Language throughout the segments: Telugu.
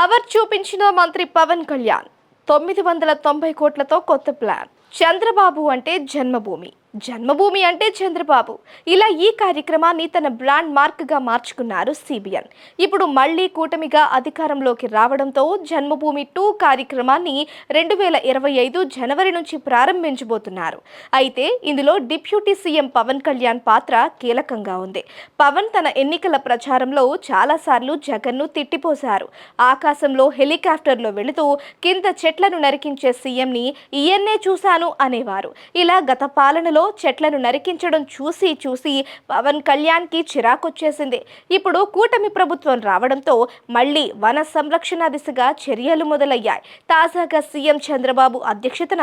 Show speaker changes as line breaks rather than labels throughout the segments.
పవర్ చూపించిన మంత్రి పవన్ కళ్యాణ్ తొమ్మిది వందల తొంభై కోట్లతో కొత్త ప్లాన్. చంద్రబాబు అంటే జన్మభూమి. జన్మభూమి అంటే చంద్రబాబు. ఇలా ఈ కార్యక్రమాన్ని తన బ్రాండ్ మార్క్గా మార్చుకున్నారు సిబిఎన్. ఇప్పుడు మళ్ళీ కూటమిగా అధికారంలోకి రావడంతో జన్మభూమి టూ కార్యక్రమాన్ని రెండు వేల ఇరవై ఐదు జనవరి నుంచి ప్రారంభించబోతున్నారు. అయితే ఇందులో డిప్యూటీ సీఎం పవన్ కళ్యాణ్ పాత్ర కీలకంగా ఉంది. పవన్ తన ఎన్నికల ప్రచారంలో చాలాసార్లు జగన్ను తిట్టిపోశారు. ఆకాశంలో హెలికాప్టర్లో వెళుతూ కింద చెట్లను నరికించే సీఎంని ఈయన్నే చూశాను అనేవారు. ఇలా గత పాలనలో చెట్లను నరికించడం చూసి చూసి పవన్ కళ్యాణ్కి చిరాకొచ్చేసింది. ఇప్పుడు కూటమి ప్రభుత్వం రావడంతో మళ్ళీ వన సంరక్షణ దిశగా చర్యలు మొదలయ్యాయి. తాజాగా సీఎం చంద్రబాబు అధ్యక్షతన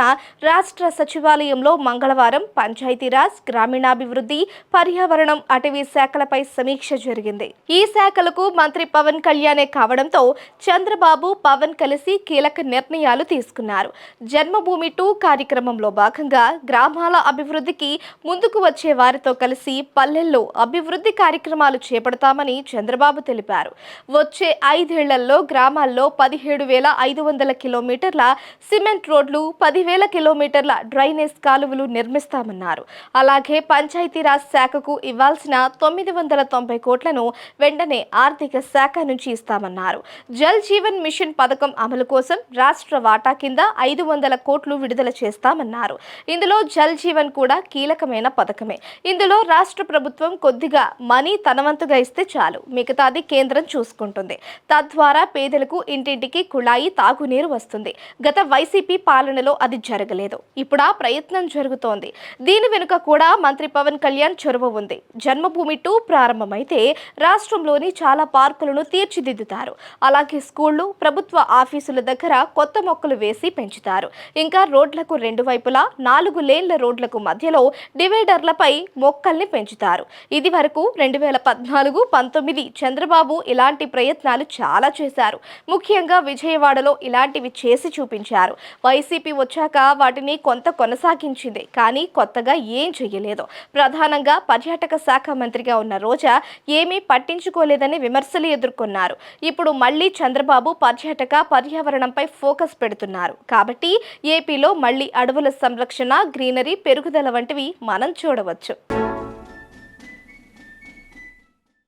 రాష్ట్ర సచివాలయంలో మంగళవారం పంచాయతీరాజ్ గ్రామీణాభివృద్ధి పర్యావరణం అటవీ శాఖలపై సమీక్ష జరిగింది. ఈ శాఖలకు మంత్రి పవన్ కళ్యాణే కావడంతో చంద్రబాబు పవన్ కలిసి కీలక నిర్ణయాలు తీసుకున్నారు. జన్మభూమి టూ కార్యక్రమంలో భాగంగా గ్రామాల అభివృద్ధి అభివృద్ధికి ముందుకు వచ్చే వారితో కలిసి పల్లెల్లో అభివృద్ధి కార్యక్రమాలు చేపడతామని చంద్రబాబు తెలిపారు. వచ్చే ఐదేళ్ళలో గ్రామాల్లో పదిహేడు వేల ఐదు వందల కిలోమీటర్ల సిమెంట్ రోడ్లు పదివేల కిలోమీటర్ల డ్రైనేజ్ కాలువలు నిర్మిస్తామన్నారు. అలాగే పంచాయతీరాజ్ శాఖకు ఇవ్వాల్సిన తొమ్మిది వందల తొంభై కోట్లను వెంటనే ఆర్థిక శాఖ నుంచి ఇస్తామన్నారు. జల్ జీవన్ మిషన్ పథకం అమలు కోసం రాష్ట్ర వాటా కింద ఐదు వందల కోట్లు విడుదల చేస్తామన్నారు. ఇందులో జల్ జీవన్ కూడా కీలకమైన పథకమే. ఇందులో రాష్ట్ర ప్రభుత్వం కొద్దిగా మనీ తనవంతుగా ఇస్తే చాలు. మిగతాది కేంద్రం చూసుకుంటుంది. తద్వారా పేదలకు ఇంటింటికి కుళాయి తాగునీరు వస్తుంది. గత వైసీపీ పాలనలో అది జరగలేదు. ఇప్పుడు ఆ ప్రయత్నం జరుగుతోంది. దీని వెనుక కూడా మంత్రి పవన్ కళ్యాణ్ చొరవ ఉంది. జన్మభూమి టూ ప్రారంభమైతే రాష్ట్రంలోని చాలా పార్కులను తీర్చిదిద్దుతారు. అలాగే స్కూళ్ళు ప్రభుత్వ ఆఫీసుల దగ్గర కొత్త మొక్కలు వేసి పెంచుతారు. ఇంకా రోడ్లకు రెండు వైపులా నాలుగు లేన్ల రోడ్లకు మధ్య మధ్యలో డివైడర్లపై మొక్కల్ని పెంచుతారు. ఇది వరకు రెండు వేల పద్నాలుగు పంతొమ్మిది చంద్రబాబు ఇలాంటి ప్రయత్నాలు చాలా చేశారు. ముఖ్యంగా విజయవాడలో ఇలాంటివి చేసి చూపించారు. వైసీపీ వచ్చాక వాటిని కొంత కొనసాగించింది కానీ కొత్తగా ఏం చేయలేదు ప్రధానంగా పర్యాటక శాఖ మంత్రిగా ఉన్న రోజా ఏమీ పట్టించుకోలేదని విమర్శలు ఎదుర్కొన్నారు. ఇప్పుడు మళ్ళీ చంద్రబాబు పర్యాటక పర్యావరణంపై ఫోకస్ పెడుతున్నారు. కాబట్టి ఏపీలో మళ్ళీ అడవుల సంరక్షణ గ్రీనరీ పెరుగుదల వంటివి మనం చూడవచ్చు.